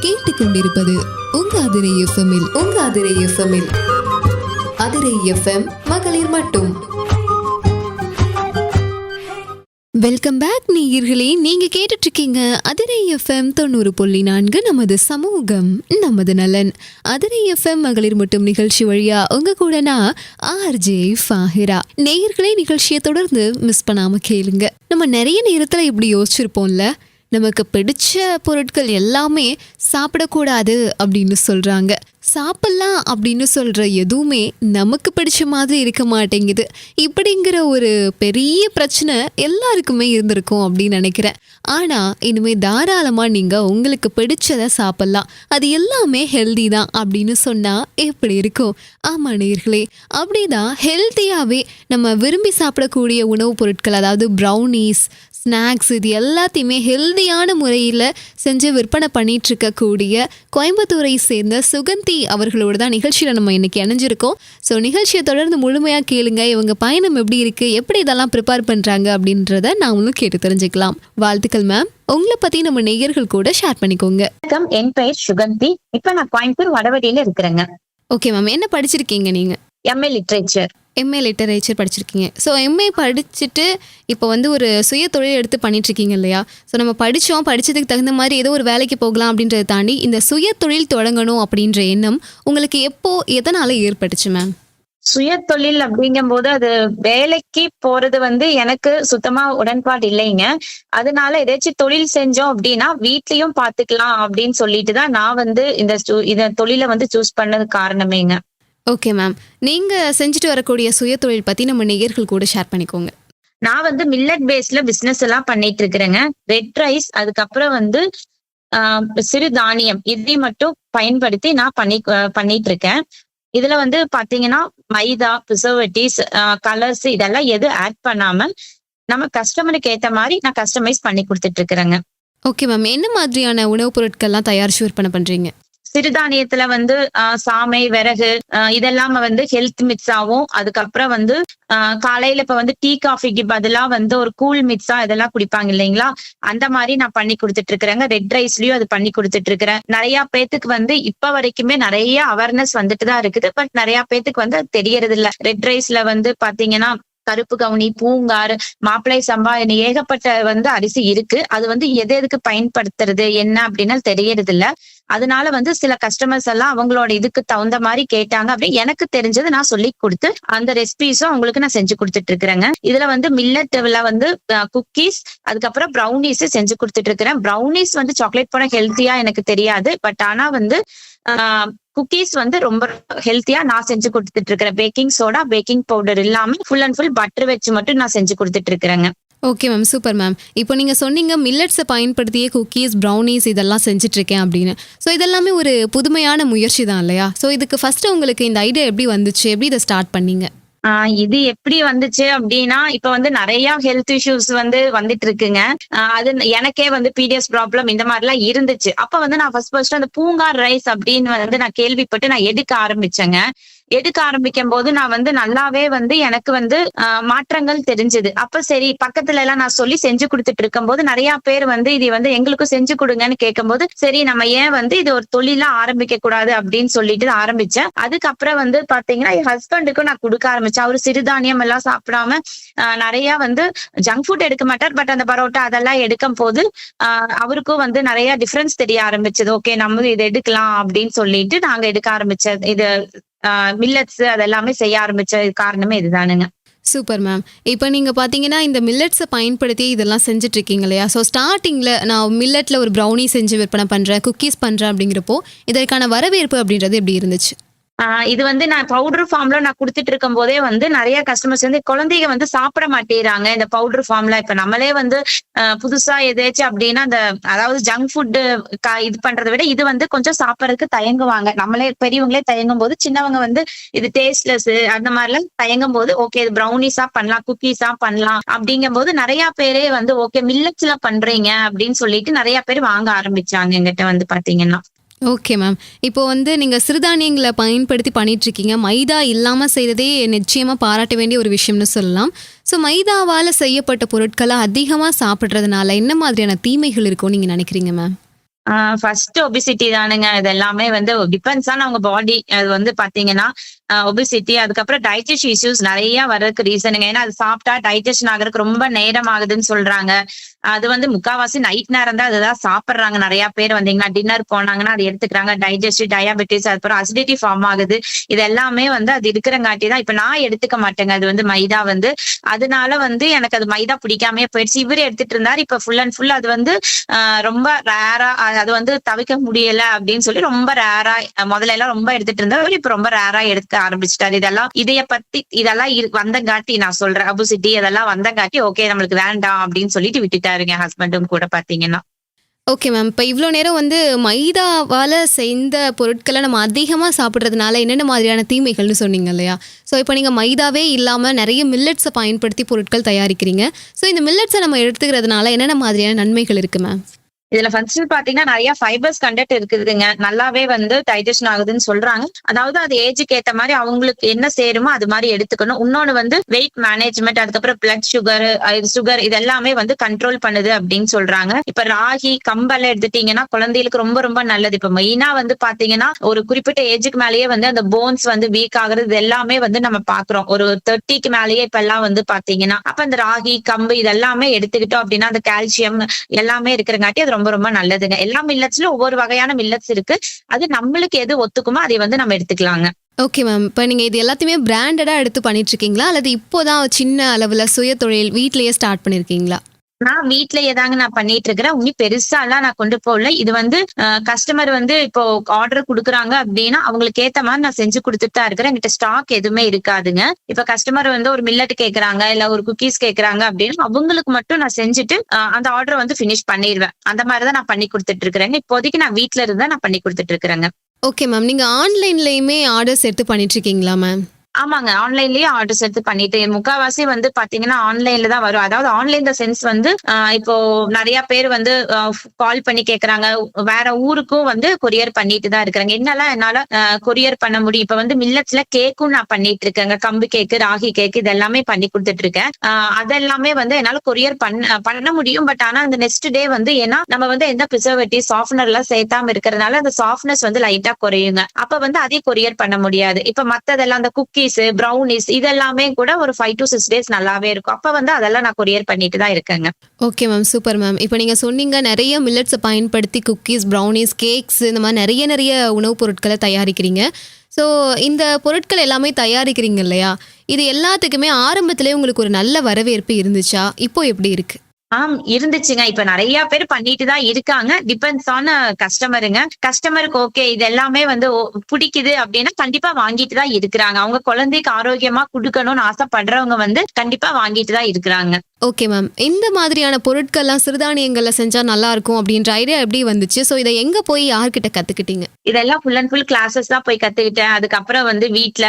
கேட்டுக்கொண்டிருப்பது உங்க அதிரை எஃப்எம்மில் உங்க அதிரை எஃப்எம்மில் அதிரை எஃப்எம் மகளிர் மட்டும். வெல்கம் பேக் நேயர்களே. நீங்க கேட்டுட்டு இருக்கீங்க அதிரை எஃப்எம் தொண்ணூறு புள்ளி நான்கு நமது சமூகம் நமது நலன். அதிரை எஃப்எம் மகளிர் மட்டும் நிகழ்ச்சி வழியா உங்க கூட நான் ஆர்ஜே ஃபாஹிரா. நேயர்களே நிகழ்ச்சியை தொடர்ந்து மிஸ் பண்ணாம கேளுங்க. நம்ம நிறைய நேரத்துல இப்படி யோசிச்சிருப்போம்ல. நமக்கு பிடிச்ச பொருட்கள் எல்லாமே சாப்பிடக்கூடாது அப்படின்னு சொல்கிறாங்க சாப்பிட்லாம் அப்படின்னு சொல்கிற எதுவுமே நமக்கு பிடிச்ச மாதிரி இருக்க மாட்டேங்குது. இப்படிங்கிற ஒரு பெரிய பிரச்சனை எல்லாருக்குமே இருந்திருக்கும் அப்படின்னு நினைக்கிறேன். ஆனால் இனிமேல் தாராளமாக நீங்கள் உங்களுக்கு பிடிச்சதை சாப்பிட்லாம். அது எல்லாமே ஹெல்தி தான் அப்படின்னு சொன்னால் எப்படி இருக்கும்? ஆமாம் நேர்களே அப்படிதான் ஹெல்த்தியாகவே நம்ம விரும்பி சாப்பிடக்கூடிய உணவுப் பொருட்கள் அதாவது ப்ரௌனீஸ் ஸ்நாக்ஸ் இது எல்லாத்தையுமே ஹெல்தியான முறையில் செஞ்சு விற்பனை பண்ணிட்டு இருக்கக்கூடிய கோயம்புத்தூரை சேர்ந்த சுகந்தி அவர்களோட தான் நிகழ்ச்சியில் நம்ம இன்னைக்கு இணைஞ்சிருக்கோம். ஸோ நிகழ்ச்சியை தொடர்ந்து முழுமையாக கேளுங்க. இவங்க பயணம் எப்படி இருக்கு? எப்படி இதெல்லாம் ப்ரிப்பேர் பண்ணுறாங்க அப்படின்றத நாமளும் கேட்டு தெரிஞ்சுக்கலாம். வாழ்த்துக்கள் மேம் உங்களை பற்றி நம்ம நேயர்கள் கூட ஷேர் பண்ணிக்கோங்க. வணக்கம். என் பெயர் சுகந்தி. இப்ப நான் கோயம்புத்தூர் வடவடியில இருக்கிறேங்க. ஓகே மேம் என்ன படிச்சிருக்கீங்க நீங்கள் எம்ஏ லிட்ரேச்சர் எம்ஏ லிட்டரேச்சர் படிச்சிருக்கீங்க. ஸோ எம்ஏ படிச்சுட்டு இப்போ வந்து ஒரு சுய தொழில் எடுத்து பண்ணிட்டுருக்கீங்க இல்லையா? ஸோ நம்ம படித்தோம் படித்ததுக்கு தகுந்த மாதிரி ஏதோ ஒரு வேலைக்கு போகலாம் அப்படின்றத தாண்டி இந்த சுய தொழில் தொடங்கணும் அப்படின்ற எண்ணம் உங்களுக்கு எப்போ எதனால் ஏற்பட்டுச்சு மேம் சுய தொழில் அப்படிங்கும்போது அது வேலைக்கு போறது வந்து எனக்கு சுத்தமா உடன்பாடு இல்லைங்க. அதனால ஏதாச்சும் தொழில் செஞ்சோம் அப்படின்னா வீட்லயும் பாத்துக்கலாம் அப்படின்னு சொல்லிட்டு தான் நான் வந்து இந்த சு- இந்த தொழிலை வந்து சூஸ் பண்ணது காரணமேங்க. ஓகே மேம் நீங்கள் செஞ்சுட்டு வரக்கூடிய சுய தொழில் பற்றி நம்ம நேயர்கள் கூட ஷேர் பண்ணிக்கோங்க. நான் வந்து மில்லட் பேஸ்ல பிசினஸ் எல்லாம் பண்ணிட்டு இருக்கிறேங்க. ரெட் ரைஸ் அதுக்கப்புறம் வந்து சிறு தானியம். இதை மட்டும் பயன்படுத்தி நான் பண்ணி பண்ணிட்டு இருக்கேன். இதுல வந்து பாத்தீங்கன்னா மைதா ப்ரிசர்வேட்டிவ்ஸ் கலர்ஸ் இதெல்லாம் எதுவும் ஆட் பண்ணாம நம்ம கஸ்டமருக்கு ஏத்த மாதிரி நான் கஸ்டமைஸ் பண்ணி கொடுத்துட்டு இருக்கிறேங்க. ஓகே மேம் என்ன மாதிரியான உணவுப் பொருட்கள்லாம் தயாரித்து விற்பனை பண்ணுறீங்க சிறுதானியத்துல வந்து ஆஹ், சாமை விறகு இதெல்லாம் வந்து ஹெல்த் மிக்ஸாவும் அதுக்கப்புறம் வந்து ஆஹ், காலையில இப்ப வந்து டீ காஃபிக்கு பதிலா வந்து ஒரு கூல் மிக்ஸா இதெல்லாம் குடிப்பாங்க இல்லைங்களா? அந்த மாதிரி நான் பண்ணி கொடுத்துட்டு இருக்கிறேங்க ரெட் ரைஸ்லயும் அது பண்ணி கொடுத்துட்டு இருக்கிறேன் நிறைய பேத்துக்கு வந்து இப்ப வரைக்குமே நிறைய அவேர்னஸ் வந்துட்டு தான் இருக்குது. பட் நிறைய பேத்துக்கு வந்து அது தெரியறது இல்ல ரெட் ரைஸ்ல வந்து பாத்தீங்கன்னா கருப்பு கவுனி பூங்கார் மாப்பிளை சம்பா ஏகப்பட்ட வந்து அரிசி இருக்கு. அது வந்து எது எதுக்கு பயன்படுத்துறது என்ன அப்படின்னு தெரியறது இல்ல அதனால வந்து சில கஸ்டமர்ஸ் எல்லாம் அவங்களோட இதுக்கு தகுந்த மாதிரி கேட்டாங்க அப்படின்னு எனக்கு தெரிஞ்சது நான் சொல்லி கொடுத்து அந்த ரெசிபிஸும் அவங்களுக்கு நான் செஞ்சு கொடுத்துட்டு இருக்கிறேங்க. இதுல வந்து மில்லட்ல வந்து குக்கீஸ் அதுக்கப்புறம் ப்ரௌனிஸ் செஞ்சு கொடுத்துட்டு இருக்கிறேன். ப்ரௌனிஸ் வந்து சாக்லேட் போன ஹெல்த்தியா எனக்கு தெரியாது. பட் ஆனா வந்து குக்கீஸ் வந்து ரொம்ப ஹெல்த்தியா நான் செஞ்சு கொடுத்துட்டு இருக்கிறேன் பேக்கிங் சோடா பேக்கிங் பவுடர் இல்லாம ஃபுல் அண்ட் ஃபுல் பட்டர் வச்சு மட்டும் நான் செஞ்சு கொடுத்துட்டு இருக்கிறேங்க ஓகே மேம் சூப்பர் மேம் இப்போ நீங்கள் சொன்னீங்க மில்லட்ஸை பயன்படுத்தியே குக்கீஸ் ப்ரௌனிஸ் இதெல்லாம் செஞ்சிட்ருக்கேன் இருக்கேன் அப்படின்னு. ஸோ இதெல்லாமே ஒரு புதுமையான முயற்சி தான் இல்லையா? ஸோ இதுக்கு ஃபஸ்ட்டு உங்களுக்கு இந்த ஐடியா எப்படி வந்துச்சு? எப்படி இதை ஸ்டார்ட் பண்ணீங்க? ஆஹ் இது எப்படி வந்துச்சு அப்படின்னா இப்ப வந்து நிறைய ஹெல்த் இஷ்யூஸ் வந்து வந்துட்டு இருக்குங்க ஆஹ் அது எனக்கே வந்து பிடிஎஸ் ப்ராப்ளம் இந்த மாதிரி எல்லாம் இருந்துச்சு. அப்ப வந்து நான் ஃபர்ஸ்ட் ஃபர்ஸ்ட் அந்த பூங்கார் ரைஸ் அப்படின்னு வந்து நான் கேள்விப்பட்டு நான் எடுக்க ஆரம்பிச்சேங்க. எடுக்க ஆரம்பிக்கும் போது நான் வந்து நல்லாவே வந்து எனக்கு வந்து ஆஹ் மாற்றங்கள் தெரிஞ்சது. அப்ப சரி பக்கத்துல எல்லாம் நான் சொல்லி செஞ்சு கொடுத்துட்டு இருக்கும்போது நிறைய பேர் வந்து இது வந்து எங்களுக்கும் செஞ்சு கொடுங்கன்னு கேட்கும்போது சரி நம்ம ஏன் வந்து இது ஒரு தொழிலா ஆரம்பிக்க கூடாது அப்படின்னு சொல்லிட்டு ஆரம்பிச்சேன். அதுக்கப்புறம் வந்து பாத்தீங்கன்னா என் ஹஸ்பண்டுக்கும் நான் கொடுக்க ஆரம்பிச்சேன். அவரு சிறுதானியம் எல்லாம் சாப்பிடாம நிறைய வந்து ஜங்க் ஃபுட் எடுக்க மாட்டார். பட் அந்த பரோட்டா அதெல்லாம் எடுக்கும் போது ஆஹ் அவருக்கும் வந்து நிறைய டிஃபரன்ஸ் தெரிய ஆரம்பிச்சது. ஓகே நம்ம இது எடுக்கலாம் அப்படின்னு சொல்லிட்டு நாங்க எடுக்க ஆரம்பிச்சது இது மில்லட்ஸ் அதெல்லாமே செய்ய ஆரம்பிச்ச காரணமே இதுதானுங்க. Super ma'am. இப்போ நீங்கள் பார்த்தீங்கன்னா இந்த மில்லட்ஸை பயன்படுத்தி இதெல்லாம் செஞ்சுட்டு இருக்கீங்க இல்லையா? ஸோ ஸ்டார்டிங்கில் நான் மில்லட்டில் ஒரு ப்ரௌனி செஞ்சு விற்பனை பண்ணுறேன் குக்கீஸ் பண்ணுறேன் அப்படிங்கிறப்போ இதற்கான வரவேற்பு அப்படின்றது எப்படி இருந்துச்சு? இது வந்து நான் பவுடர் ஃபார்ம்ல நான் கொடுத்துட்டு இருக்கும் போதே வந்து நிறைய கஸ்டமர்ஸ் வந்து குழந்தைங்க வந்து சாப்பிட மாட்டேறாங்க. இந்த பவுடர் ஃபார்ம்ல இப்ப நம்மளே வந்து ஆஹ் புதுசா எதாச்சும் அப்படின்னா அந்த அதாவது ஜங்க் ஃபுட்டு இது பண்றதை விட இது வந்து கொஞ்சம் சாப்பிட்றதுக்கு தயங்குவாங்க. நம்மளே பெரியவங்களே தயங்கும் போது சின்னவங்க வந்து இது டேஸ்ட்லெஸ் அந்த மாதிரிலாம் தயங்கும் போது ஓகே இது ப்ரௌனிஸா பண்ணலாம் குக்கீஸா பண்ணலாம் அப்படிங்கும் போது நிறைய பேரே வந்து ஓகே மில்லட்ஸ்ல பண்றீங்க அப்படின்னு சொல்லிட்டு நிறைய பேர் வாங்க ஆரம்பிச்சாங்க எங்கிட்ட வந்து பாத்தீங்கன்னா. ஓகே மேம் இப்போ வந்து நீங்கள் சிறுதானியங்களை பயன்படுத்தி பண்ணிட்டு இருக்கீங்க மைதா இல்லாமல் செய்கிறதே நிச்சயமாக பாராட்ட வேண்டிய ஒரு விஷயம்னு சொல்லலாம். ஸோ மைதாவால் செய்யப்பட்ட பொருட்களை அதிகமாக சாப்பிட்றதுனால என்ன மாதிரியான தீமைகள் இருக்கும் நீங்கள் நினைக்கிறீங்க மேம் ஃபர்ஸ்ட் ஒபிசிட்டி தானுங்க. இது எல்லாமே வந்து டிபெண்ட்ஸ் ஆன் அவங்க பாடி அது வந்து பாத்தீங்கன்னா ஒபிசிட்டி அதுக்கப்புறம் டைஜஸ்ட் இஷ்யூஸ் நிறைய வர்றதுக்கு ரீசனுங்க ஏன்னா அது சாப்பிட்டா டைஜஷன் ஆகுறதுக்கு ரொம்ப நேரம் ஆகுதுன்னு சொல்றாங்க. அது வந்து முக்காவாசி நைட் நேரம் தான் அதுதான் சாப்பிடுறாங்க. நிறைய பேர் வந்தீங்கன்னா டின்னர் போனாங்கன்னா அது எடுத்துக்கிறாங்க. டைஜஸ்ட் டயாபெட்டிஸ் அதுக்கப்புறம் அசிடிட்டி ஃபார்ம் ஆகுது. இது எல்லாமே வந்து அது இருக்கிறங்காட்டி தான். இப்ப நான் எடுத்துக்க மாட்டேங்க. அது வந்து மைதா வந்து. அதனால வந்து எனக்கு அது மைதா பிடிக்காமயே போயிடுச்சு. இவர் எடுத்துட்டு இருந்தாரு. இப்ப ஃபுல் அண்ட் ஃபுல் அது வந்து ரொம்ப ரேரா அது வந்து தவிர்க்க முடியல அப்படின்னு சொல்லி ரொம்ப ரேரா முதல்ல எல்லாம் ரொம்ப எடுத்துட்டு இருந்தாரு இப்ப ரொம்ப ரேரா எடுக்க ஆரம்பிச்சிட்டாரு. இதெல்லாம் இதைய பத்தி இதெல்லாம் இரு- வந்தங்காட்டி நான் சொல்றேன். அபுசிட்டி இதெல்லாம் வந்தங்காட்டி ஓகே நம்மளுக்கு வேண்டாம் அப்படின்னு சொல்லிட்டு இருக்காருங்க ஹஸ்பண்டும் கூட பாத்தீங்கன்னா. ஓகே மேம் இப்போ இவ்வளோ நேரம் வந்து மைதாவால் செய்த பொருட்களை நம்ம அதிகமாக சாப்பிட்றதுனால என்னென்ன மாதிரியான தீமைகள்னு சொன்னீங்க இல்லையா? ஸோ இப்போ நீங்கள் மைதாவே இல்லாமல் நிறைய மில்லட்ஸை பயன்படுத்தி பொருட்கள் தயாரிக்கிறீங்க. ஸோ இந்த மில்லட்ஸை நம்ம எடுத்துக்கிறதுனால என்னென்ன மாதிரியான நன்மைகள் இருக்குது மேம் இதுல ஃபர்ஸ்ட் பாத்தீங்கன்னா நிறைய ஃபைபர்ஸ் கண்டென்ட் இருக்குதுங்க. நல்லாவே வந்து டைஜஷன் ஆகுதுன்னு சொல்றாங்க. அதாவது அது ஏஜுக்கு ஏத்த மாதிரி அவங்களுக்கு என்ன சேருமோ அது மாதிரி எடுத்துக்கணும். இன்னொன்னு வந்து வெயிட் மேனேஜ்மெண்ட் அதுக்கப்புறம் பிளட் சுகர் சுகர் இது எல்லாமே வந்து கண்ட்ரோல் பண்ணுது அப்படின்னு சொல்றாங்க. இப்ப ராகி கம்பெல்லாம் எடுத்துட்டீங்கன்னா குழந்தைகளுக்கு ரொம்ப ரொம்ப நல்லது. இப்ப மெயினா வந்து பாத்தீங்கன்னா ஒரு குறிப்பிட்ட ஏஜுக்கு மேலேயே வந்து அந்த போன்ஸ் வந்து வீக் ஆகுறது இது எல்லாமே வந்து நம்ம பாக்குறோம். ஒரு தேர்ட்டிக்கு மேலேயே இப்ப எல்லாம் வந்து பாத்தீங்கன்னா. அப்ப அந்த ராகி கம்பு இதெல்லாமே எடுத்துக்கிட்டோம் அப்படின்னா அந்த கால்சியம் எல்லாமே இருக்கிறங்காட்டி அது ரொம்ப ரொம்ப நல்லதுங்க. எல்லா மில்லட்ஸ்லயும் ஒவ்வொரு வகையான மில்லட்ஸ் இருக்கு. அது நம்மளுக்கு எது ஒத்துக்குமோ அதை வந்து நம்ம எடுத்துக்கலாங்க. ஓகே மேம் இப்போ நீங்கள் இது எல்லாத்தையுமே பிராண்டடாக எடுத்து பண்ணிட்டு இருக்கீங்களா? அல்லது இப்போதான் சின்ன அளவில் சுய தொழில் வீட்லேயே ஸ்டார்ட் பண்ணியிருக்கீங்களா நான் வீட்லயே தாங்க நான் பண்ணிட்டு இருக்கிறேன் உன்னி பெருசா எல்லாம் நான் கொண்டு போகல. இது வந்து கஸ்டமர் வந்து இப்போ ஆர்டர் கொடுக்குறாங்க அப்படின்னா அவங்களுக்கு ஏத்த மாதிரி நான் செஞ்சு கொடுத்துட்டு தான் இருக்கிறேன். என்கிட்ட ஸ்டாக் எதுவுமே இருக்காதுங்க. இப்ப கஸ்டமர் வந்து ஒரு மில்லட் கேக்குறாங்க இல்ல ஒரு குக்கீஸ் கேக்குறாங்க அப்படின்னா அவங்களுக்கு மட்டும் நான் செஞ்சுட்டு அந்த ஆர்டர் வந்து ஃபினிஷ் பண்ணிடுவேன் அந்த மாதிரிதான் நான் பண்ணி கொடுத்துட்டு இருக்கிறேங்க இப்போதைக்கு நான் வீட்ல இருந்தா நான் பண்ணி கொடுத்துட்டு இருக்கிறேங்க ஓகே மேம் நீங்கள் ஆன்லைன்லயுமே ஆர்டர்ஸ் எடுத்து பண்ணிட்டு இருக்கீங்களா மேம் ஆமாங்க ஆன்லைன்லயே ஆர்டர்ஸ் எடுத்து பண்ணிட்டு முக்காவாசி வந்து பாத்தீங்கன்னா ஆன்லைன்ல தான் வரும். அதாவது ஆன்லைன் சென்ஸ் வந்து இப்போ நிறைய பேர் வந்து கால் பண்ணி கேக்குறாங்க. வேற ஊருக்கும் வந்து கொரியர் பண்ணிட்டு தான் இருக்கிறாங்க. என்னெல்லாம் என்னால கொரியர் பண்ண முடியும்? இப்ப வந்து மில்லட்ஸ்ல கேக்கும் நான் பண்ணிட்டு இருக்கேங்க. கம்பு கேக்கு ராகி கேக்கு இது எல்லாமே பண்ணி கொடுத்துட்டு இருக்கேன். அதெல்லாமே வந்து என்னால கொரியர் பண்ண பண்ண முடியும். பட் ஆனா அந்த நெக்ஸ்ட் டே வந்து ஏன்னா நம்ம வந்து எந்த ப்ரிசர்வேட்டிவ் சாஃப்ட்னர் எல்லாம் சேர்த்தாம இருக்கிறதுனால அந்த சாஃப்ட்னஸ் வந்து லைட்டா குறையுங்க. அப்ப வந்து அதே கொரியர் பண்ண முடியாது. இப்ப மத்ததெல்லாம் அந்த குக்கீஸ் ப்ரௌனிஸ் இதெல்லாமே கூட ஒரு ஃபைவ் டு சிக்ஸ் டேஸ் நல்லாவே இருக்கும். அப்ப வந்து அதெல்லாம் நான் கொரியர் பண்ணிட்டு தான் இருக்கேங்க. ஓகே மேம் சூப்பர் மேம் இப்போ நீங்கள் சொன்னீங்க நிறைய மில்லட்ஸை பயன்படுத்தி குக்கீஸ் ப்ரௌனிஸ் கேக்ஸ் இந்த மாதிரி நிறைய நிறைய உணவுப் பொருட்களை தயாரிக்கிறீங்க. ஸோ இந்த பொருட்கள் எல்லாமே தயாரிக்கிறீங்க இல்லையா? இது எல்லாத்துக்குமே ஆரம்பத்திலே உங்களுக்கு ஒரு நல்ல வரவேற்பு இருந்துச்சா? இப்போ எப்படி இருக்கு? ஆம் இருந்துச்சுங்க. இப்ப நிறைய பேர் பண்ணிட்டு தான் இருக்காங்க. டிபெண்ட்ஸ் ஆன கஸ்டமருங்க கஸ்டமருக்கு ஓகே இது எல்லாமே வந்து பிடிக்குது அப்படின்னா கண்டிப்பா வாங்கிட்டு தான் இருக்கிறாங்க. அவங்க குழந்தைக்கு ஆரோக்கியமா குடுக்கணும்னு ஆசைப்படுறவங்க வந்து கண்டிப்பா வாங்கிட்டு தான் இருக்கிறாங்க. ஓகே மேம் இந்த மாதிரியான பொருட்கள்லாம் சிறுதானியங்களில் செஞ்சால் நல்லா இருக்கும் அப்படின்ற ஐடியா எப்படி வந்துச்சு? ஸோ இதை எங்கே போய் யார்கிட்ட கத்துக்கிட்டீங்க? இதெல்லாம் ஃபுல் அண்ட் ஃபுல் கிளாஸஸ் தான் போய் கத்துக்கிட்டேன். அதுக்கப்புறம் வந்து வீட்டுல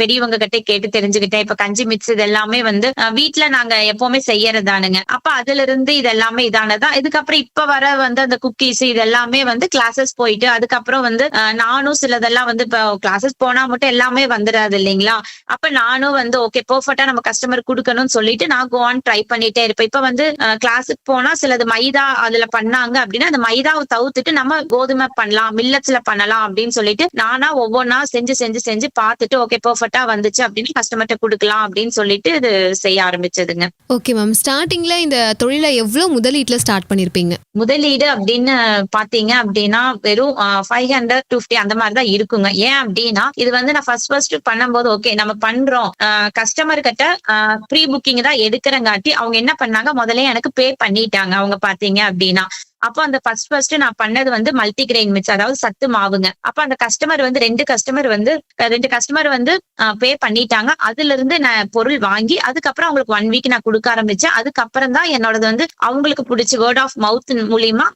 பெரியவங்க கிட்ட கேட்டு தெரிஞ்சுக்கிட்டேன். இப்ப கஞ்சி மிக்ஸ் இது எல்லாமே வந்து வீட்டுல நாங்க எப்பவுமே செய்யறதானுங்க அப்ப அதுல இருந்து இது எல்லாமே இதானதா? இதுக்கப்புறம் இப்ப வர வந்து அந்த குக்கீஸ் இது எல்லாமே வந்து கிளாஸஸ் போயிட்டு அதுக்கப்புறம் வந்து நானும் சிலதெல்லாம் வந்து இப்போ கிளாஸஸ் போனா மட்டும் எல்லாமே வந்துடாது இல்லைங்களா? அப்ப நானும் வந்து ஓகே பெர்ஃபெக்டா நம்ம கஸ்டமர் கொடுக்கணும்னு சொல்லிட்டு நான் கோ ஆன் ட்ரை பண்ணிட்டே இருப்பேன் இப்ப வந்து கிளாஸுக்கு போனா சிலது மைதா அதுல பண்ணாங்க அப்படின்னா அந்த மைதாவை தவிர்த்துட்டு நம்ம கோதுமை பண்ணலாம் மில்லட்ஸ்ல பண்ணலாம் அப்படின்னு சொல்லிட்டு நானா ஒவ்வொன்றா செஞ்சு செஞ்சு செஞ்சு பார்த்துட்டு ஓகே பெர்ஃபெக்டா வந்துச்சு அப்படின்னு கஸ்டமர்கிட்ட கொடுக்கலாம் அப்படின்னு சொல்லிட்டு இது செய்ய ஆரம்பிச்சதுங்க. ஓகே மேம் ஸ்டார்டிங்கில் இந்த தொழிலை எவ்வளோ முதலீட்டில் ஸ்டார்ட் பண்ணியிருப்பீங்க முதலீடு அப்படின்னு பாத்தீங்க அப்படின்னா வெறும் ஃபைவ் ஹண்ட்ரட் ஃபிஃப்டி அந்த மாதிரி தான் இருக்குங்க. ஏன் அப்படின்னா இது வந்து நான் ஃபர்ஸ்ட் ஃபர்ஸ்ட் பண்ணும்போது ஓகே நம்ம பண்றோம். கஸ்டமர் கிட்ட ப்ரீ புக்கிங் தான் எடுக்கிறங்காட்டி அவங்க என்ன பண்ணாங்க? முதல்ல எனக்கு பே பண்ணிட்டாங்க அவங்க பாத்தீங்க அப்படின்னா. அப்போ அந்த ஃபர்ஸ்ட் ஃபர்ஸ்ட் நான் பண்ணது வந்து மல்டி கிரெயின் மிக்ஸ் அதாவது சத்து மாவுங்க. அப்ப அந்த கஸ்டமர் வந்து ரெண்டு கஸ்டமர் வந்து ரெண்டு கஸ்டமர் வந்து பே பண்ணிட்டாங்க. அதுல இருந்து நான் பொருள் வாங்கி அதுக்கப்புறம் அவங்களுக்கு ஒன் வீக் நான் கொடுக்க ஆரம்பிச்சேன். அதுக்கப்புறம் தான் என்னோடது வந்து அவங்களுக்கு பிடிச்ச வேர்ட் ஆஃப் மவுத் மூலியமா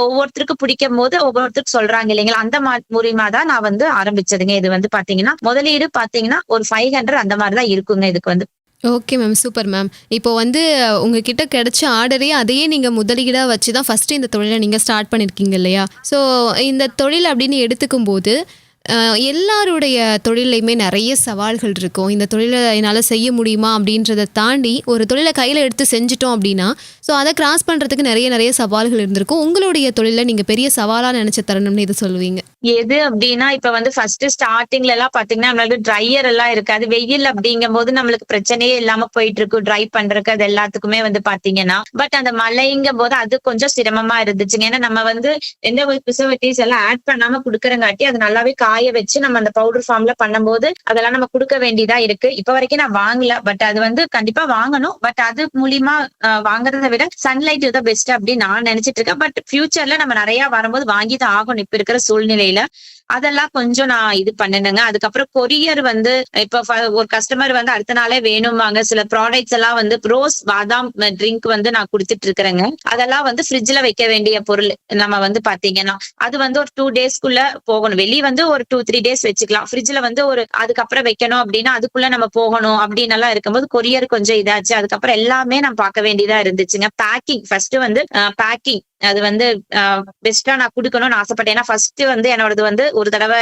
ஒவ்வொருத்தருக்கு பிடிக்கும் போது ஒவ்வொருத்தருக்கு சொல்றாங்க இல்லைங்களா? அந்த மூலியமா தான் நான் வந்து ஆரம்பிச்சதுங்க. இது வந்து பாத்தீங்கன்னா முதலீடு பாத்தீங்கன்னா ஒரு ஃபைவ் ஹண்ட்ரட் அந்த மாதிரி தான் இருக்குங்க. இதுக்கு வந்து ஓகே மேம் சூப்பர் மேம் இப்போ வந்து உங்ககிட்ட கிடைச்ச ஆர்டரே அதையே நீங்கள் முதலீடாக வச்சு தான் ஃபஸ்ட்டு இந்த தொழிலை நீங்கள் ஸ்டார்ட் பண்ணியிருக்கீங்க இல்லையா? ஸோ இந்த தொழில் அப்படின்னு எடுத்துக்கும் போது எல்லாருடைய தொழிலையுமே நிறைய சவால்கள் இருக்கும். இந்த தொழிலை என்னால் செய்ய முடியுமா அப்படின்றத தாண்டி ஒரு தொழிலை கையில் எடுத்து செஞ்சிட்டோம் அப்படின்னா ஸோ அதை கிராஸ் பண்ணுறதுக்கு நிறைய நிறைய சவால்கள் இருந்திருக்கும். உங்களுடைய தொழிலில் நீங்கள் பெரிய சவாலாக நினச்ச தருணம்னு இதை சொல்லுவீங்க. எது அப்படின்னா இப்ப வந்து ஃபர்ஸ்ட் ஸ்டார்டிங்ல எல்லாம் பாத்தீங்கன்னா நம்மளுக்கு ட்ரையர் எல்லாம் இருக்காது. வெயில் அப்படிங்கும் போது நம்மளுக்கு பிரச்சனையே இல்லாம போயிட்டு இருக்கும் ட்ரை பண்றதுக்கு அது எல்லாத்துக்குமே வந்து பாத்தீங்கன்னா. பட் அந்த மழைங்கும் போது அது கொஞ்சம் சிரமமா இருந்துச்சுங்க. ஏன்னா நம்ம வந்து எந்த ஒரு ப்ரிசர்வேட்டிவ்ஸ் எல்லாம் ஆட் பண்ணாம குடுக்கறங்காட்டி அது நல்லாவே காய வச்சு நம்ம அந்த பவுடர் ஃபார்ம்ல பண்ணும்போது அதெல்லாம் நம்ம கொடுக்க வேண்டியதா இருக்கு. இப்ப வரைக்கும் நான் வாங்கல. பட் அது வந்து கண்டிப்பா வாங்கணும். பட் அது மூலியமா வாங்குறத வாங்குறதை விட சன்லைட் தான் பெஸ்ட் அப்படின்னு நான் நினைச்சிட்டு இருக்கேன். பட் ஃபியூச்சர்ல நம்ம நிறைய வரும்போது வாங்கி தான் ஆகணும். இப்ப இருக்கிற சூழ்நிலையில. அதெல்லாம் கொஞ்சம் நான் இது பண்ணணுங்க அதுக்கப்புறம் கொரியர் வந்து இப்ப ஒரு கஸ்டமர் வந்து அடுத்த நாளே வேணுமாங்க சில ப்ராடக்ட்ஸ் எல்லாம் வந்து ரோஸ் பாதாம் ட்ரிங்க் வந்து நான் கொடுத்துட்டு இருக்கிறேங்க. அதெல்லாம் வந்து ஃப்ரிட்ஜ்ல வைக்க வேண்டிய பொருள் நம்ம வந்து பாத்தீங்கன்னா அது வந்து ஒரு டூ டேஸ்க்குள்ள போகணும். வெளியே வந்து ஒரு டூ த்ரீ டேஸ் வச்சுக்கலாம். ஃப்ரிட்ஜ்ல வந்து ஒரு அதுக்கப்புறம் வைக்கணும் அப்படின்னா அதுக்குள்ள நம்ம போகணும் அப்படின்னு எல்லாம் இருக்கும்போது கொரியர் கொஞ்சம் இதாச்சு. அதுக்கப்புறம் எல்லாமே நான் பார்க்க வேண்டியதா இருந்துச்சுங்க. பேக்கிங் ஃபர்ஸ்ட் வந்து பேக்கிங் அது வந்து பெஸ்டா நான் கொடுக்கணும்னு ஆசைப்பட்டேன். ஏன்னா ஃபர்ஸ்ட் வந்து என்னோடது வந்து ஒரு தடவை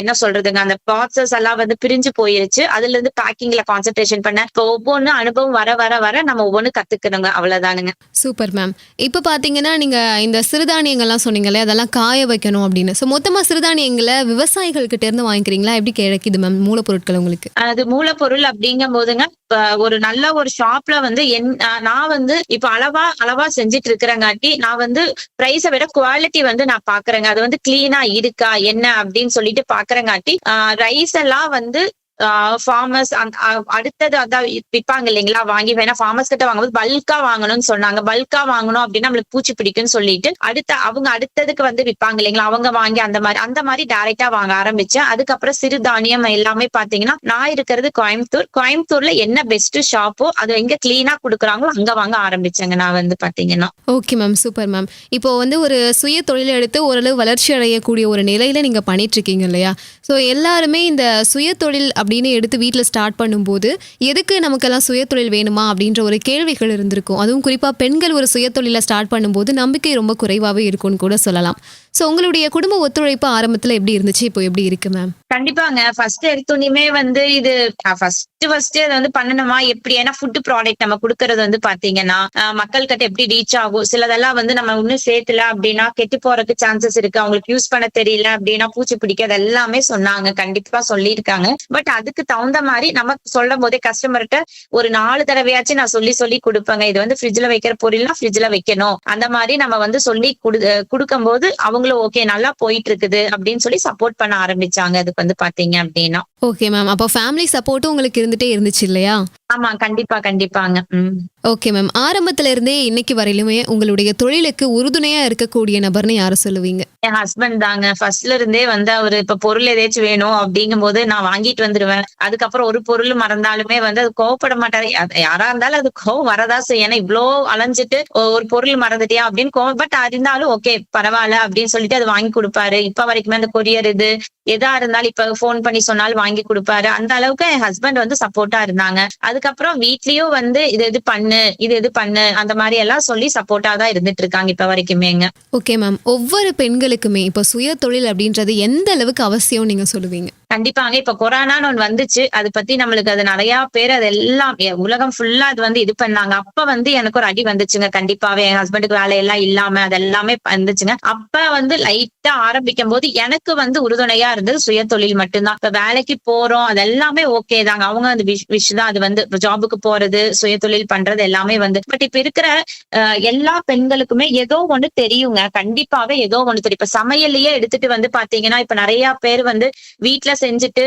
என்ன சொல்றதுங்க அந்த ப்ராசஸ் எல்லாம் வந்து பிரிஞ்சு போயிருச்சு. அதுல இருந்து பேக்கிங்ல கான்சென்ட்ரேஷன் பண்ண இப்போ ஒவ்வொன்னு அனுபவம் வர வர வர நம்ம ஒவ்வொன்னு கத்துக்கணுங்க. அவ்வளவுதானுங்க. சூப்பர் மேம் இப்போ பார்த்தீங்கன்னா நீங்கள் இந்த சிறுதானியங்கள்லாம் சொன்னீங்களே அதெல்லாம் காய வைக்கணும் அப்படின்னு. ஸோ மொத்தமாக சிறுதானியங்களை விவசாயிகள்கிட்ட இருந்து வாங்கிக்கிறீங்களா? எப்படி கிடைக்குது மேம் மூலப்பொருட்கள் உங்களுக்கு? அது மூலப்பொருள் அப்படிங்கும் போதுங்க ஒரு நல்ல ஒரு ஷாப்ல வந்து என் நான் வந்து இப்ப அளவா அளவா செஞ்சுட்டு குவாலிட்டி நான் வந்து பிரைஸை விட குவாலிட்டி வந்து நான் பாக்குறேங்க. அது வந்து கிளீனா இருக்கா என்ன அப்படின்னு சொல்லிட்டு பாக்குறங்காட்டி ரைஸ் எல்லாம் வந்து ஃபார்மர்ஸ் அடுத்தது அதான் விற்பாங்க இல்லைங்களா வாங்கி வேணா ஃபார்மர்ஸ் கிட்ட வாங்கும்போது பல்கா வாங்கணும்னு சொன்னாங்க. பல்கா வாங்கணும் அப்படின்னு நம்மளுக்கு பூச்சி பிடிக்கும்னு சொல்லிட்டு அடுத்த அவங்க அடுத்ததுக்கு வந்து விற்பாங்க இல்லைங்களா அவங்க வாங்கி அந்த மாதிரி அந்த மாதிரி டைரக்டா வாங்க ஆரம்பிச்சேன். அதுக்கப்புறம் சிறுதானியம் எல்லாமே பாத்தீங்கன்னா நான் இருக்கிறது கோயம்புத்தூர். கோயம்புத்தூர்ல என்ன பெஸ்ட் ஷாப்போ அது எங்க கிளீனா கொடுக்குறாங்களோ அங்க வாங்க ஆரம்பிச்சேங்க நான் வந்து பாத்தீங்கன்னா. ஓகே மேம் சூப்பர் மேம் இப்போ வந்து ஒரு சுய தொழில் எடுத்து ஓரளவு வளர்ச்சி அடையக்கூடிய ஒரு நிலையில நீங்க பண்ணிட்டு இருக்கீங்க இல்லையா? ஸோ எல்லாருமே இந்த சுய தொழில் அப்படின்னு எடுத்து வீட்டில் ஸ்டார்ட் பண்ணும்போது எதுக்கு நமக்கெல்லாம் சுயத்தொழில் வேணுமா அப்படின்ற ஒரு கேள்விகள் இருந்திருக்கும். அதுவும் குறிப்பாக பெண்கள் ஒரு சுய தொழிலை ஸ்டார்ட் பண்ணும்போது நம்பிக்கை ரொம்ப குறைவாகவே இருக்கும்னு கூட சொல்லலாம். ஸோ உங்களுடைய குடும்ப ஒத்துழைப்பு ஆரம்பத்தில் எப்படி இருந்துச்சு? இப்போ எப்படி இருக்கு மேம் கண்டிப்பாங்க. ஃபர்ஸ்ட் எடுத்தோடனே வந்து இது ஃபர்ஸ்ட் ஃபர்ஸ்ட் அதை வந்து பண்ணணுமா எப்படி? ஏன்னா ஃபுட் ப்ராடக்ட் நம்ம கொடுக்கறது வந்து பாத்தீங்கன்னா மக்கள்கிட்ட மக்கள் கிட்ட எப்படி ரீச் ஆகும்? சிலதெல்லாம் வந்து நம்ம இன்னும் சேர்த்துல அப்படின்னா கெட்டு போறதுக்கு சான்சஸ் இருக்கு. அவங்களுக்கு யூஸ் பண்ண தெரியல அப்படின்னா பூச்சி பிடிக்காது. எல்லாமே சொன்னாங்க. கண்டிப்பா சொல்லியிருக்காங்க. பட் அதுக்கு தகுந்த மாதிரி நம்ம சொல்லும் போதே கஸ்டமர்கிட்ட ஒரு நாலு தடவையாச்சும் நான் சொல்லி சொல்லி கொடுப்பேங்க. இது வந்து ஃப்ரிட்ஜ்ல வைக்கிற பொருள்னா ஃப்ரிட்ஜ்ல வைக்கணும். அந்த மாதிரி நம்ம வந்து சொல்லி குடு கொடுக்கும் போது அவங்களும் ஓகே நல்லா போயிட்டு இருக்குது அப்படின்னு சொல்லி சப்போர்ட் பண்ண ஆரம்பிச்சாங்க. அதுக்கு வந்து பாத்தீங்க அப்படின்னா. ஓகே மேம் அப்போ ஃபேமிலி சப்போர்ட்டும் உங்களுக்கு இருந்துட்டே இருந்துச்சு இல்லையா? ஆமா கண்டிப்பா கண்டிப்பாங்க. Okay ma'am. ஆரம்பத்துல இருந்தே இன்னைக்கு வரையிலுமே உங்களுடைய தொழிலுக்கு உறுதுணையா இருக்கக்கூடிய நபர்னு யாரை சொல்லுவீங்க? என் ஹஸ்பண்ட் தாங்க. ஃபர்ஸ்ட்ல இருந்தே வந்து அவரு இப்ப பொருள் ஏதாச்சும் வேணும் அப்படிங்கும் போது நான் வாங்கிட்டு வந்துருவேன். அதுக்கப்புறம் ஒரு பொருள் மறந்தாலுமே வந்து அது கோவப்பட மாட்டாரு. யாரா இருந்தாலும் அது கோவம் வரதா செய்யும். ஏன்னா இவ்வளோ அலைஞ்சிட்டு ஒரு பொருள் மறந்துட்டியா? அப்படின்னு கோவம். பட் இருந்தாலும் ஓகே பரவாயில்ல அப்படின்னு சொல்லிட்டு அது வாங்கி கொடுப்பாரு. இப்ப வரைக்குமே அந்த கொரியர் இது எதா இருந்தாலும் இப்ப ஃபோன் பண்ணி சொன்னாலும் வாங்கி கொடுப்பாரு. அந்த அளவுக்கு என் ஹஸ்பண்ட் வந்து சப்போர்ட்டா இருந்தாங்க. அதுக்கப்புறம் வீட்லயும் வந்து இது இது பண்ணு இது இது பண்ணு அந்த மாதிரி எல்லாம் சொல்லி சப்போர்ட்டா தான் இருந்துட்டு இருக்காங்க இப்ப வரைக்குமேங்க ஓகே மேம் ஒவ்வொரு பெண்களுக்குமே இப்போ சுய தொழில் அப்படின்றது எந்த அளவுக்கு அவசியம் நீங்க சொல்லுவீங்க? கண்டிப்பாங்க. இப்ப கொரோனான்னு ஒண்ணு வந்துச்சு. அது பத்தி நம்மளுக்கு அது நிறைய பேர் அது எல்லாம் உலகம் ஃபுல்லா அது வந்து இது பண்ணாங்க. அப்ப வந்து எனக்கு ஒரு அடி வந்துச்சுங்க. கண்டிப்பாவே என் ஹஸ்பண்டுக்கு வேலையெல்லாம் இல்லாம அது எல்லாமே வந்துச்சுங்க. அப்ப வந்து லைட்டா ஆரம்பிக்கும் போது எனக்கு வந்து உறுதுணையா இருந்தது சுய தொழில் மட்டும்தான். இப்ப வேலைக்கு போறோம். அது எல்லாமே ஓகே தாங்க. அவங்க அந்த விஷ் விஷ் தான். அது வந்து ஜாபுக்கு போறது சுய தொழில் பண்றது எல்லாமே வந்து பட் இப்ப இருக்கிற எல்லா பெண்களுக்குமே ஏதோ ஒண்ணு தெரியுங்க. கண்டிப்பாவே ஏதோ ஒண்ணு தெரியும். இப்ப சமையல்லையே எடுத்துட்டு வந்து பாத்தீங்கன்னா இப்ப நிறைய பேர் வந்து வீட்ல செஞ்சுட்டு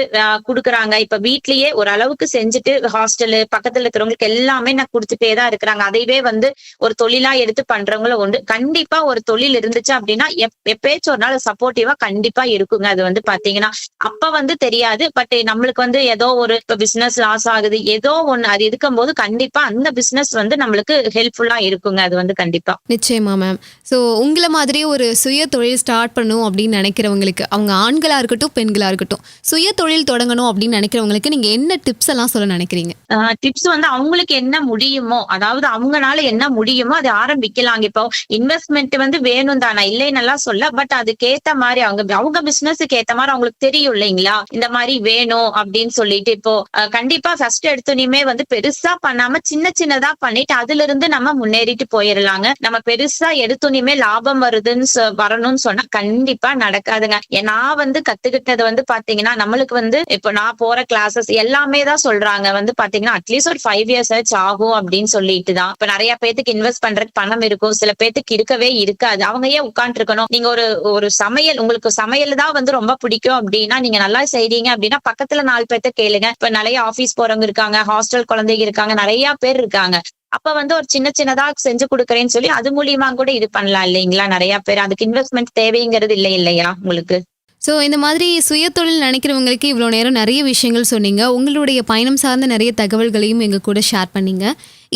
குடுக்குறாங்க. இப்ப வீட்லயே ஒரு அளவுக்கு செஞ்சுட்டு ஹாஸ்டலு பக்கத்துல இருக்கிறவங்களுக்கு எல்லாமே நான் கொடுத்துட்டே தான் இருக்கிறாங்க. அதையவே வந்து ஒரு தொழிலா எடுத்து பண்றவங்களும் உண்டு. கண்டிப்பா ஒரு தொழில் இருந்துச்சு அப்படின்னா எப்- எப்பயாச்சும் ஒரு நாள் சப்போர்ட்டிவா கண்டிப்பா இருக்குங்க. அது வந்து பாத்தீங்கன்னா அப்ப வந்து தெரியாது. பட் நம்மளுக்கு வந்து ஏதோ ஒரு இப்ப பிசினஸ் லாஸ் ஆகுது. ஏதோ ஒண்ணு அது இருக்கும்போது கண்டிப்பா அந்த பிசினஸ் வந்து நம்மளுக்கு ஹெல்ப்ஃபுல்லா இருக்குங்க அது வந்து கண்டிப்பா. நிச்சயமா மேம் ஸோ உங்களை மாதிரி ஒரு சுய தொழில் ஸ்டார்ட் பண்ணணும் அப்படின்னு நினைக்கிறவங்களுக்கு அவங்க ஆண்களாக இருக்கட்டும் பெண்களாக இருக்கட்டும் சுய தொழில் தொடங்கணும் அப்படின்னு நினைக்கிறவங்களுக்கு நீங்கள் என்ன டிப்ஸ் எல்லாம் சொல்ல நினைக்கிறீங்க? டிப்ஸ் வந்து அவங்களுக்கு என்ன முடியுமோ அதாவது அவங்கனால என்ன முடியுமோ அதை ஆரம்பிக்கலாங்க இப்போ இன்வெஸ்ட்மெண்ட் வந்து வேணும் தானா இல்லைன்னெல்லாம் சொல்ல பட் அதுக்கேத்த மாதிரி அவங்க அவங்க பிசினஸுக்கு ஏத்த மாதிரி அவங்களுக்கு தெரியும் இல்லைங்களா? இந்த மாதிரி வேணும் அப்படின்னு சொல்லிட்டு இப்போ கண்டிப்பா ஃபர்ஸ்ட் எடுத்தோனையுமே வந்து பெருசா பண்ணாம சின்ன சின்னதா பண்ணிட்டு அதுல இருந்து நம்ம முன்னேறிட்டு போயிடலாங்க நம்ம பெருசா எடுத்தோனையுமே லாபம் வருதுன்னு சொ- வரணும்னு சொன்னா கண்டிப்பா நடக்காதுங்க. நான் வந்து கத்துக்கிட்டது வந்து பாத்தீங்கன்னா நம்மளுக்கு வந்து இப்போ நான் போற கிளாஸஸ் எல்லாமே தான் சொல்றாங்க. வந்து பாத்தீங்கன்னா அட்லீஸ்ட் ஒரு ஃபைவ் இயர்ஸ் ஆச்சு ஆகும் அப்படின்னு சொல்லிட்டு தான். இப்ப நிறைய பேத்துக்கு இன்வெஸ்ட் பண்றதுக்கு பணம் இருக்கும். சில பேத்துக்கு இருக்கவே இருக்காது. அவங்க ஏன் உட்காந்து இருக்கணும் நீங்க ஒரு ஒரு சமையல் உங்களுக்கு சமையல் தான் வந்து ரொம்ப பிடிக்கும் அப்படின்னா நீங்க நல்லா செய்றீங்க அப்படின்னா பக்கத்துல நாலு பேர்த்த கேளுங்க. இப்ப நிறைய ஆபீஸ் போறவங்க இருக்காங்க ஹாஸ்டல் குழந்தைங்க இருக்காங்க நிறைய பேர் இருக்காங்க. அப்ப வந்து ஒரு சின்ன சின்னதா செஞ்சு கொடுக்கறேன்னு சொல்லி அது மூலியமா கூட இது பண்ணலாம் இல்லைங்களா? நிறைய பேர் அதுக்கு இன்வெஸ்ட்மெண்ட் தேவைங்கிறது இல்லை இல்லையா உங்களுக்கு? ஸோ இந்த மாதிரி சுய தொழில் நினைக்கிறவங்களுக்கு இவ்வளோ நேரம் நிறைய விஷயங்கள் சொன்னீங்க. உங்களுடைய பயணம் சார்ந்த நிறைய தகவல்களையும் எங்கள் கூட ஷேர் பண்ணீங்க.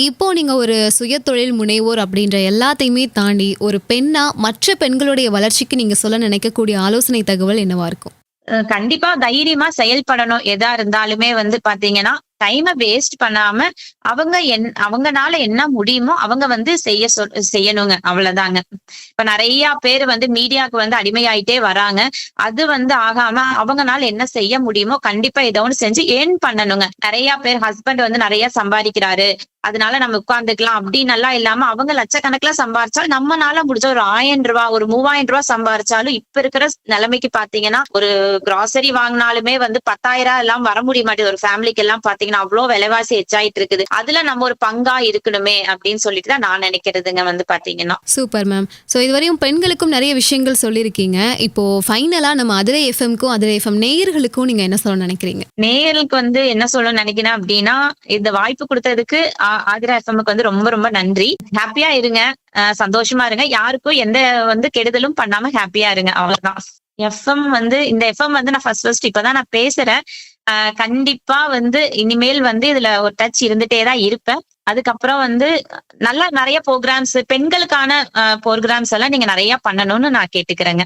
இப்போ நீங்கள் ஒரு சுய தொழில் முனைவோர் அப்படின்ற எல்லாத்தையுமே தாண்டி ஒரு பெண்ணா மற்ற பெண்களுடைய வளர்ச்சிக்கு நீங்கள் சொல்ல நினைக்கக்கூடிய ஆலோசனை தகவல் என்னவா இருக்கும்? கண்டிப்பா தைரியமா செயல்படணும். எதா இருந்தாலுமே வந்து பாத்தீங்கன்னா டைமை வேஸ்ட் பண்ணாம அவங்க என் அவங்கனால என்ன முடியுமோ அவங்க வந்து செய்ய சொல் செய்யணுங்க. அவ்வளவுதாங்க. இப்ப நிறைய பேர் வந்து மீடியாவுக்கு வந்து அடிமையாயிட்டே வராங்க. அது வந்து ஆகாம அவங்கனால என்ன செய்ய முடியுமோ கண்டிப்பா ஏதோ ஒன்று செஞ்சு ஏன் பண்ணணுங்க. நிறைய பேர் ஹஸ்பண்ட் வந்து நிறைய சம்பாதிக்கிறாரு. அதனால நம்ம உட்கார்ந்துக்கலாம். அப்படின்னு எல்லாம் இல்லாம அவங்க லட்சக்கணக்கில் சம்பாரிச்சாலும் நம்மனால முடிஞ்ச ஒரு ஆயிரம் ரூபாய் ஒரு மூவாயிரம் ரூபாய் சம்பாரிச்சாலும் இப்ப இருக்கிற நிலைமைக்கு பாத்தீங்கன்னா ஒரு கிராசரி வாங்கினாலுமே வந்து பத்தாயிரம் எல்லாம் வர முடிய மாட்டேது ஒரு ஃபேமிலிக்கு எல்லாம் பாத்தீங்கன்னா அவ்வளவு விலைவாசி எச்சாயிட்டு இருக்குது அதுல நம்ம ஒரு பங்கா இருக்கணுமே அப்படின்னு சொல்லிட்டு தான் நான் நினைக்கிறதுங்க வந்து பாத்தீங்கன்னா. Super ma'am. ஸோ இதுவரையும் பெண்களுக்கும் நிறைய விஷயங்கள் சொல்லியிருக்கீங்க. இப்போ ஃபைனலாக நம்ம அதிரை எஃப்எம்க்கும் அதிரை எஃப்எம் நேயர்களுக்கும் நீங்கள் என்ன சொல்ல நினைக்கிறீங்க? நேயர்களுக்கு வந்து என்ன சொல்ல நினைக்கிறேன் அப்படின்னா இந்த வாய்ப்பு கொடுத்ததுக்கு ஆதிரா எஃப்எம்க்கு வந்து ரொம்ப ரொம்ப நன்றி. ஹாப்பியா இருங்க. சந்தோஷமா இருங்க. யாருக்கும் எந்த வந்து கெடுதலும் பண்ணாம ஹாப்பியா இருங்க. அவ்வளவுதான். எஃப்எம் வந்து இந்த எஃப்எம் வந்து நான் ஃபர்ஸ்ட் ஃபர்ஸ்ட் இப்பதான் நான் பேசுறேன். கண்டிப்பா வந்து இனிமேல் வந்து இதுல ஒரு டச் இருந்துட்டே தான் இருப்பேன். அதுக்கப்புறம் வந்து நல்லா நிறைய ப்ரோக்ராம்ஸ் பெண்களுக்கான ப்ரோக்ராம்ஸ் எல்லாம் நீங்க நிறைய பண்ணணும்னு நான் கேட்டுக்கிறேங்க.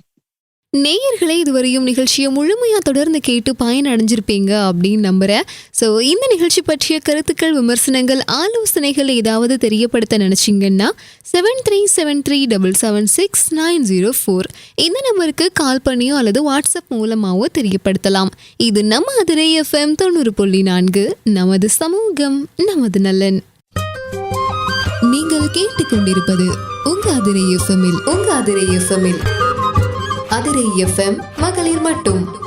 நேயர்களே இதுவரையும் நிகழ்ச்சியை முழுமையாக தொடர்ந்து கேட்டு பயனடைஞ்சிருப்பீங்க அப்படின்னு நம்புகிறேன் ஸோ இந்த நிகழ்ச்சி பற்றிய கருத்துக்கள் விமர்சனங்கள் ஆலோசனைகள் ஏதாவது தெரியப்படுத்த நினச்சிங்கன்னா seven three seven three double seven six nine zero four இந்த நம்பருக்கு கால் பண்ணியோ அல்லது வாட்ஸ்அப் மூலமாகவோ தெரியப்படுத்தலாம். இது நம்ம அதிரை எஃப்எம் தொண்ணூறு புள்ளி நான்கு நமது சமூகம் நமது நலன் நீங்கள் கேட்டுக்கொண்டிருப்பது உங்க அதிரை எஃப்எம்மில் உங்க அதிரை எஃப்எம்மில் அதிரை எஃப்எம் மகளிர் மட்டும்.